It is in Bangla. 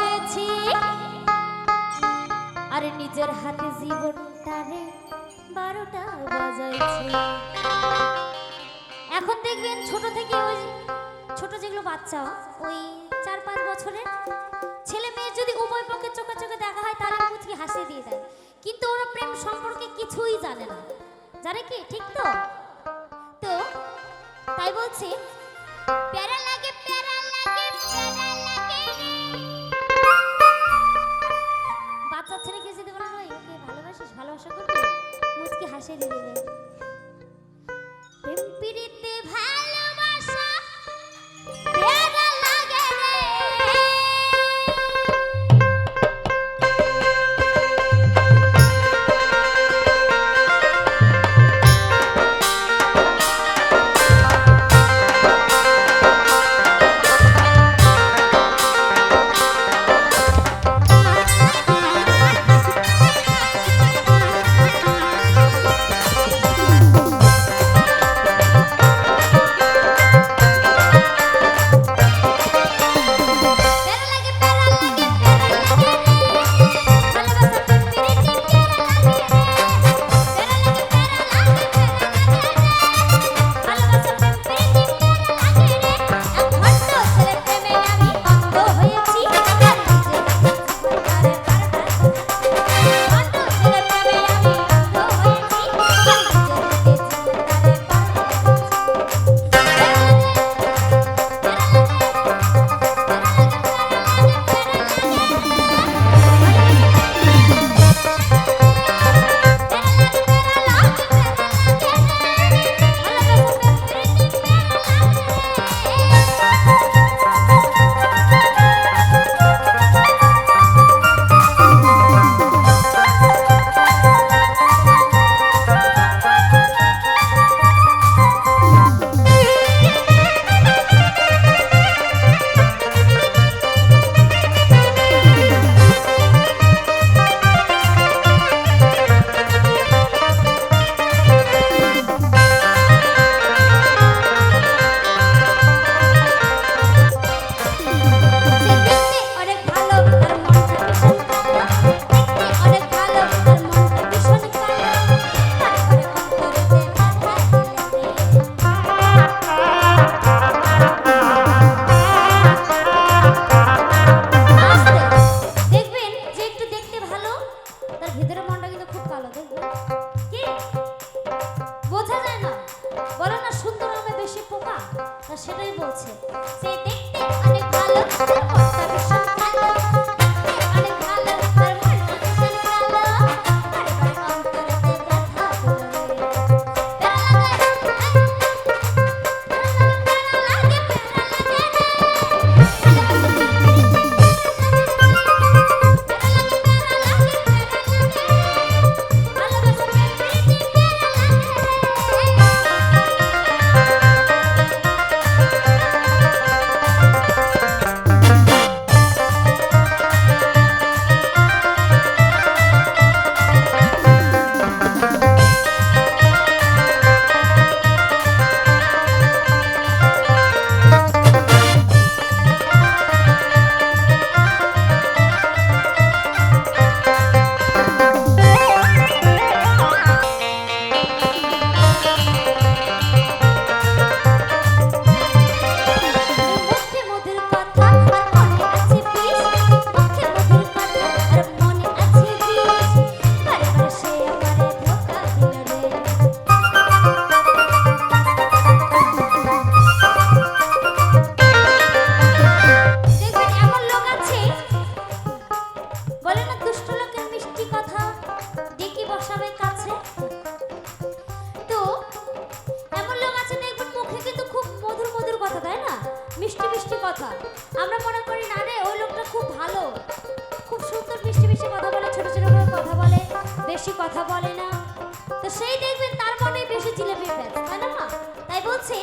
হয়েছি। আর নিজের হাতে জীবনটারে বারোটা বাজাইছি। এখন দেখবেন ছোট থেকে ওই ছোট যেগুলো বাচ্চা, ওই চার পাঁচ বছরের ছেলে মেয়ের যদি উভয় পক্ষে চোখে চোখে দেখা হয়, তাহলে মুচকি হাসি দিয়ে দেয়। কিন্তু ওরা প্রেম সম্পর্কে কিছুই জানে না। জানে কি? ঠিক তো? তো, তাই বলছি, প্যারে হাসের রিলে প্রেম ভাই ভালোই বলছে। সে দেখতে অনেক ভালো বেশি কথা বলে না। তো সেই দেখবেন তার মনে বেশি জিলেপি ব্যস্ত তাই না? তাই বলছে